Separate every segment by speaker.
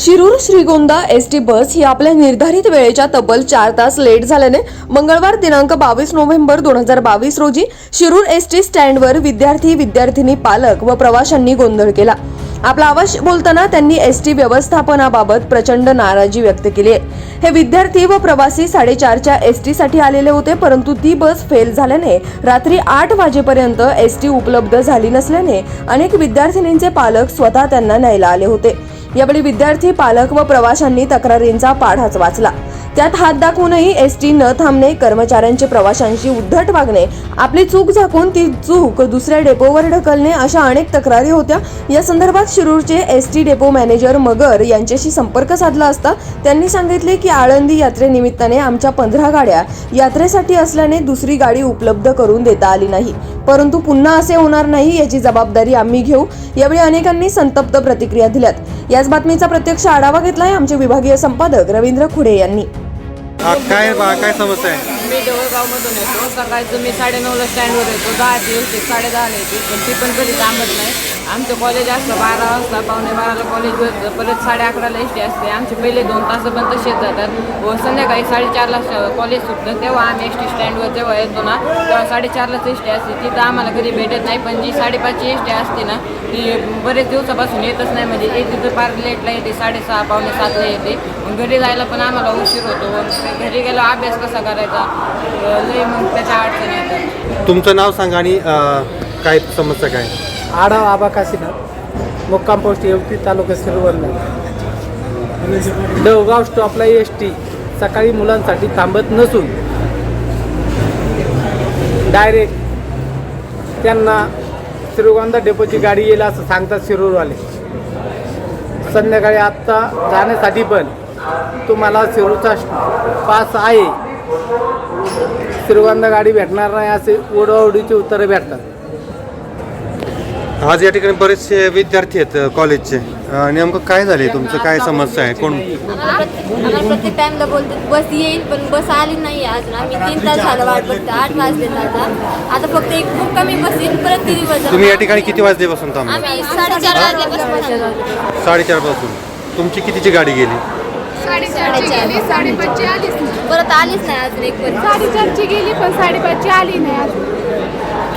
Speaker 1: Shirur Shrigonda S T bus ही आपल्या निर्धारित वेळेच्या तब्बल चार तास लेट झाल्याने मंगळवार दिनांक बावीस नोव्हेंबर दोन हजार बावीस रोजी शिरूर एस टी स्टँडवर विद्यार्थी विद्यार्थिनी पालक व प्रवाशांनी गोंधळ केला. आपला आवाज बोलताना त्यांनी एस टी व्यवस्थापनाबाबत प्रचंड नाराजी व्यक्त केली आहे. हे विद्यार्थी व प्रवासी साडेचारच्या एस टी साठी आलेले होते परंतु ती बस फेल झाल्याने रात्री आठ वाजेपर्यंत एस टी उपलब्ध झाली नसल्याने अनेक विद्यार्थिनींचे पालक स्वतः त्यांना न्यायला आले होते. यावेळी विद्यार्थी पालक व प्रवाशांनी तक्रारींचा पाढाच वाचला त्यात हात दाखवूनही एस टी न थांबणे कर्मचाऱ्यांचे प्रवाशांशी उद्धट वागणे आपली चूक झाकून ती चूक दुसऱ्या डेपोवर ढकलणे अशा अनेक तक्रारी होत्या. या संदर्भात शिरूरचे S T depot manager Magar यांच्याशी संपर्क साधला असता त्यांनी सांगितले की आळंदी यात्रेनिमित्ताने आमच्या पंधरा गाड्या यात्रेसाठी असल्याने दुसरी गाडी उपलब्ध करून देता आली नाही. परंतु पुन्हा असे होणार नाही याची जबाबदारी आम्ही घेऊ. यावेळी अनेकांनी संतप्त प्रतिक्रिया दिल्यात. याच बातमीचा प्रत्यक्ष आढावा घेतलाय आमचे विभागीय संपादक रवींद्र खुडे यांनी.
Speaker 2: काय काय समस्या आहे?
Speaker 3: मी देऊळगावमधून येतो. सकाळचं मी साडेनऊला स्टँडवर येतो. दहाची येते साडेदहाला येते पण ती पण कधी थांबत नाही. आमचं कॉलेज असतं बारा वाजता पावणे बाराला कॉलेज परत साडे अकराला एस टी असते. आमचे पहिले दोन तास पण तसेच जातात. व संध्याकाळी साडेचारला कॉलेज सुटतं. तेव्हा आम्ही एस टी स्टँडवर जेव्हा येतो ना तेव्हा साडेचारलाच एस टी असते. तिथं आम्हाला घरी भेटत नाही पण जी साडेपाचची एस टी असते ना ती बरेच दिवसापासून येतच नाही. म्हणजे एक तिथं पार लेटला येते साडेसहा पावणे सातला येते. घरी जायला पण आम्हाला उशीर होतो. घरी गेलो अभ्यास कसा करायचा? अ, लई मग त्याच्या अडचणी येतात.
Speaker 2: तुमचं नाव सांगा आणि काय समस्या काय?
Speaker 4: आढाव आबा मुक्काम पोस्ट एवटी तालुका सिरवंदा डवगाव स्टॉपला एस टी सकाळी मुलांसाठी थांबत नसून. डायरेक्ट त्यांना श्रीगोंदा डेपोची गाडी येईल असं सांगतात शिरूरवाले. संध्याकाळी आत्ता जाण्यासाठी पण तुम्हाला शिरूरचा पास आहे. श्रीगोंदा गाडी भेटणार नाही असे ओढाओढीची उत्तरं भेटतात.
Speaker 2: आज या ठिकाणी बरेचसे विद्यार्थी आहेत कॉलेजचे नेमकं काय झाले तुमचं? काय समस्या आहे? कोण
Speaker 5: आम्हाला प्रत्येक टाइमला बोलते बस येईल पण बस आली नाही अजून. आम्ही तीन तास झालं वाट बघतो आठ वाजले आता आता फक्त एक खूप कमी बस येईल परत किती बस
Speaker 2: तुम्ही या ठिकाणी किती वाजल्यापासून थांबला
Speaker 5: आम्ही साडेचार वाजल्यापासून
Speaker 2: साडेचारपासून. तुमची कितीची गाडी गेली?
Speaker 6: साडेचारची गेली साडेपाचची आलीच नाही.
Speaker 5: परत आलीच नाही अजून एक
Speaker 6: साडेचारची गेली पण साडेपाचची आली नाही अजून.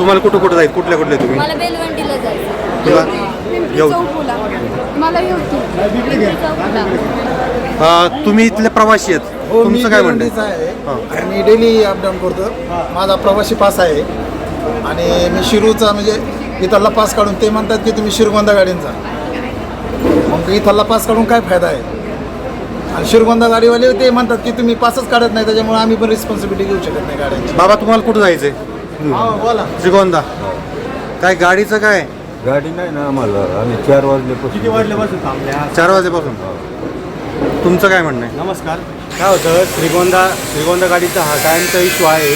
Speaker 2: तुम्हाला कुठं कुठं जाईल कुठल्या कुठले तुम्ही?
Speaker 5: मला बेलवंडीला जायचं.
Speaker 2: तुला
Speaker 6: पिंपरी
Speaker 2: येऊ.
Speaker 6: चौफुला मला येऊ
Speaker 2: अं, तुम्ही इथले प्रवासी आहेत.
Speaker 7: हो मी
Speaker 2: तुमचं काय म्हणणं
Speaker 7: भिवंडीचा
Speaker 2: आहे?
Speaker 7: मी डेली अपडाऊन करतो. माझा प्रवासी पास आहे. आणि मी शिरूरचा म्हणजे इथला पास काढून ते म्हणतात की तुम्ही शिरगोंदा गाडींचा मग इथला पास काढून काय फायदा आहे? आणि शिरगोंदा गाडीवाले ते म्हणतात की तुम्ही पासच काढत नाही त्याच्यामुळे आम्ही पण रिस्पॉन्सिबिलिटी घेऊ शकत नाही गाड्यांची.
Speaker 2: बाबा तुम्हाला कुठं जायचंय? श्रीगोंदा काय गाडीचं काय?
Speaker 8: गाडी नाही ना आम्हाला. आम्ही चार वाजल्यापासून किती वाजल्यापासून
Speaker 2: चार वाजेपासून. तुमचं काय म्हणणं आहे?
Speaker 9: नमस्कार. काय होतं श्रीगोंदा श्रीगोंदा गाडीचा हा कायमचा इश्यू आहे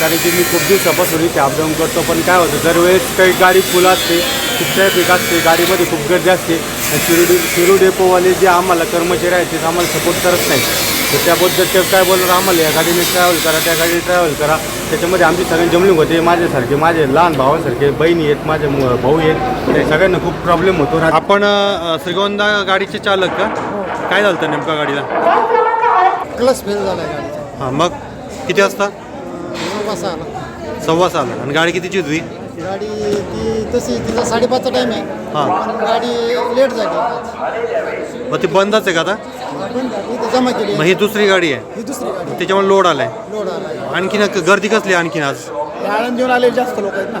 Speaker 9: कारण की मी खूप दिवसापासून इथे अपडाऊन करतो पण काय होतं दरवेळेस काही गाडी फुल असते खूप ट्रॅफिक असते गाडीमध्ये खूप गर्दी असते आणि शिरू शिरू डेपोवाले जे आम्हाला कर्मचारी आहेत ते आम्हाला सपोर्ट करत नाही तर त्याबद्दल काय बोलणार आम्हाला? या गाडीने ट्रॅव्हल करा त्या गाडीने ट्रॅव्हल करा. त्याच्यामध्ये आमची सगळ्यांनी जमलिंग होते. माझ्यासारखे माझे लहान भावासारखे बहिणी आहेत माझे मु- भाऊ आहेत. ते सगळ्यांना खूप प्रॉब्लेम होतो.
Speaker 2: आपण श्रीगोंदा गाडीचे चालक का? काय झालं होतं नेमका गाडीला?
Speaker 7: क्लस फेल झाला आहे गाडीचा.
Speaker 2: हां मग किती वाजता?
Speaker 7: कसा आला
Speaker 2: सव्वा सहाला. आणि गाडी कितीची होती?
Speaker 7: गाडी ती तशी तिचा साडेपाचचा टाईम आहे.
Speaker 2: हां.
Speaker 7: पण गाडी लेट झाली.
Speaker 2: मग ती बंदच आहे का आता?
Speaker 7: इथं जमा केली
Speaker 2: मग ही दुसरी गाडी आहे.
Speaker 7: ही दुसरी गाडी
Speaker 2: त्याच्यामुळे लोड आलाय.
Speaker 7: लोड आला
Speaker 2: आणखीन एक गर्दी कसली आणखीन आज?
Speaker 7: आळंद देऊन आलेले जास्त लोक आहेत ना.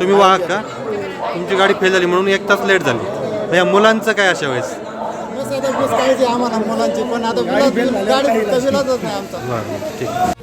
Speaker 2: तुम्ही वाहक का? तुमची गाडी फेल झाली म्हणून एक तास लेट झाली. मग या मुलांचं काय अशा वेळेस?
Speaker 7: बस आता बस काळजी आम्हाला मुलांची पण आता विलाज गाडी विलाजच नाही आमचा.
Speaker 2: बरं ठीक.